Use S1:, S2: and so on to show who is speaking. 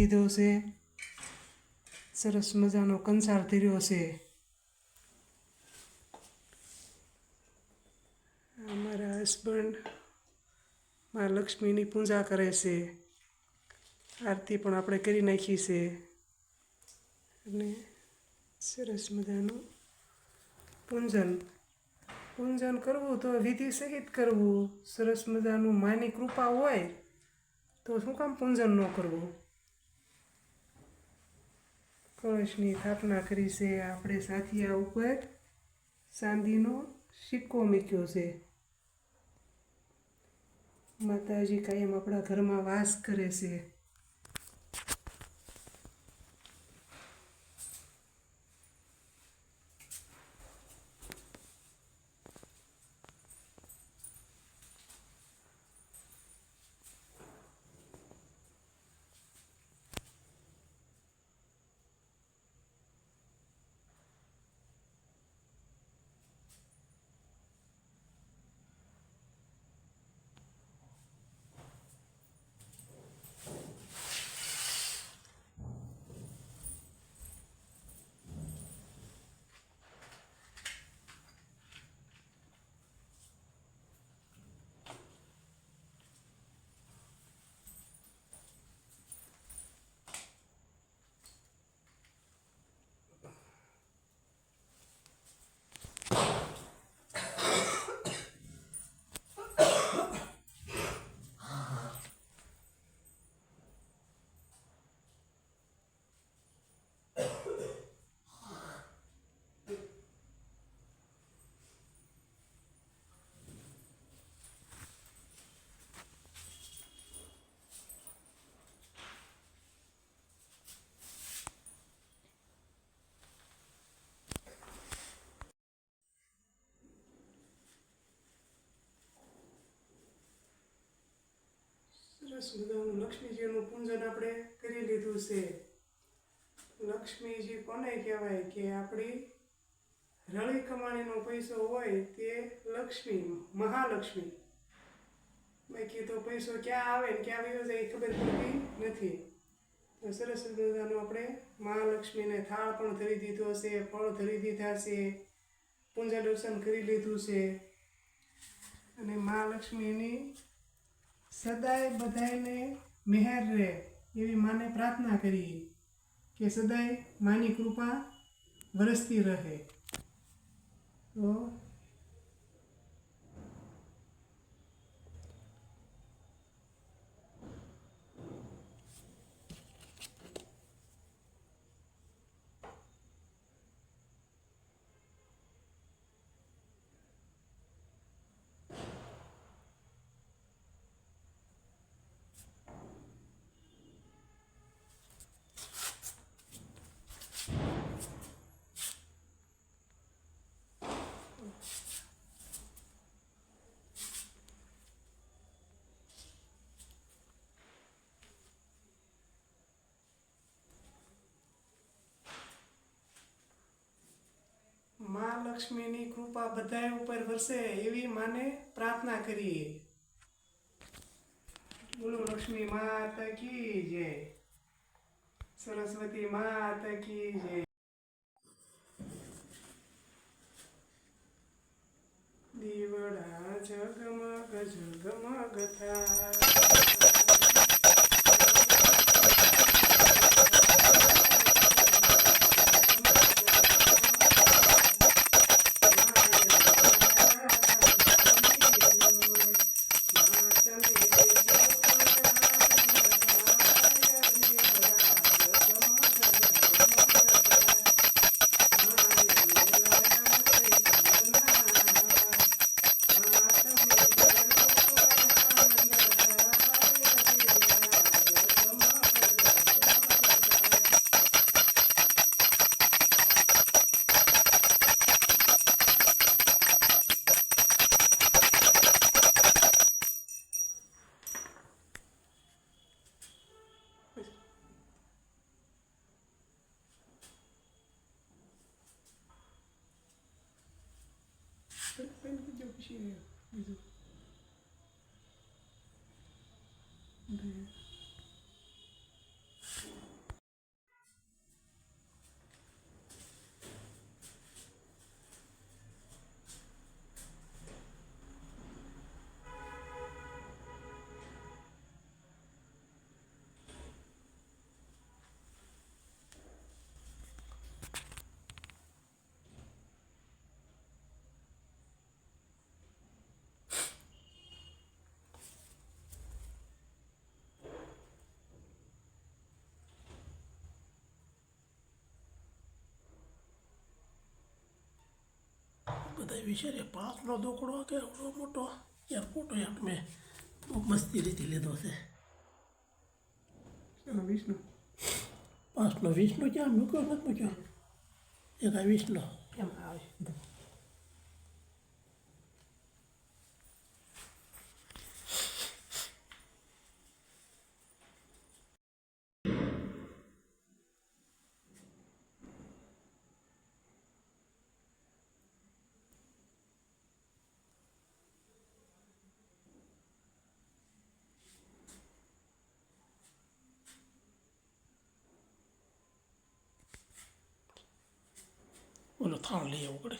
S1: દીધો છે સરસ મજાનો કંસાર થયો છે અમારા હસબન્ડ મા લક્ષ્મીની પૂજા કરે છે. આરતી પણ આપણે કરી નાખી છે. અને સરસ મજાનું પૂંજન. પૂંજન કરવું તો વિધિ સહિત કરવું. સરસ મજાનું માની કૃપા હોય તો શું કામ પૂંજન ન કરવું? કળશની સ્થાપના કરી છે આપણે સાથિયા ઉપર. ચાંદીનો સિક્કો મૂક્યો છે. માતાજી કાયમ આપણા ઘરમાં વાસ કરે છે. સરસ મજાનું લક્ષ્મીજીનું પૂજન આપણે કરી લીધું છે. લક્ષ્મીજી કોને કહેવાય કે આપણી રળી કમાણીનો પૈસો હોય તે લક્ષ્મી, મહાલક્ષ્મી. બાકી તો પૈસો ક્યાં આવે ને ક્યાં આવ્યો જાય એ ખબર પડતી નથી. તો સરસ મજાનું આપણે મહાલક્ષ્મીને થાળ પણ ધરી દીધો છે, ફળ ધરી દીધા છે, પૂજા દર્શન કરી લીધું છે. અને મહાલક્ષ્મીની સદાય બધાને મહેર રહે એવી માને પ્રાર્થના કરી કે સદાય માની કૃપા વરસતી રહે. તો મા લક્ષ્મીની કૃપા બધા ઉપર વરસે એવી માને પ્રાર્થના કરીએ. બોલો લક્ષ્મી માતા કી જય. સરસ્વતી માતા કી જય. દીવડા જગમગ જગમગ થાય Yeah.
S2: બધા વિચારે પાંચનો દોકડો કે એવડો મોટો? યાર ફોટો યાર મેં બહુ મસ્તી રીતે લીધો છે.
S1: વિષ્ણુ
S2: પાંચનો વિષ્ણુ ક્યાં મૂક્યો નથી મૂક્યો? એક આ વિષ્ણુ
S1: એમ આવે
S2: ઓલો થાળ લઈ આવવું પડે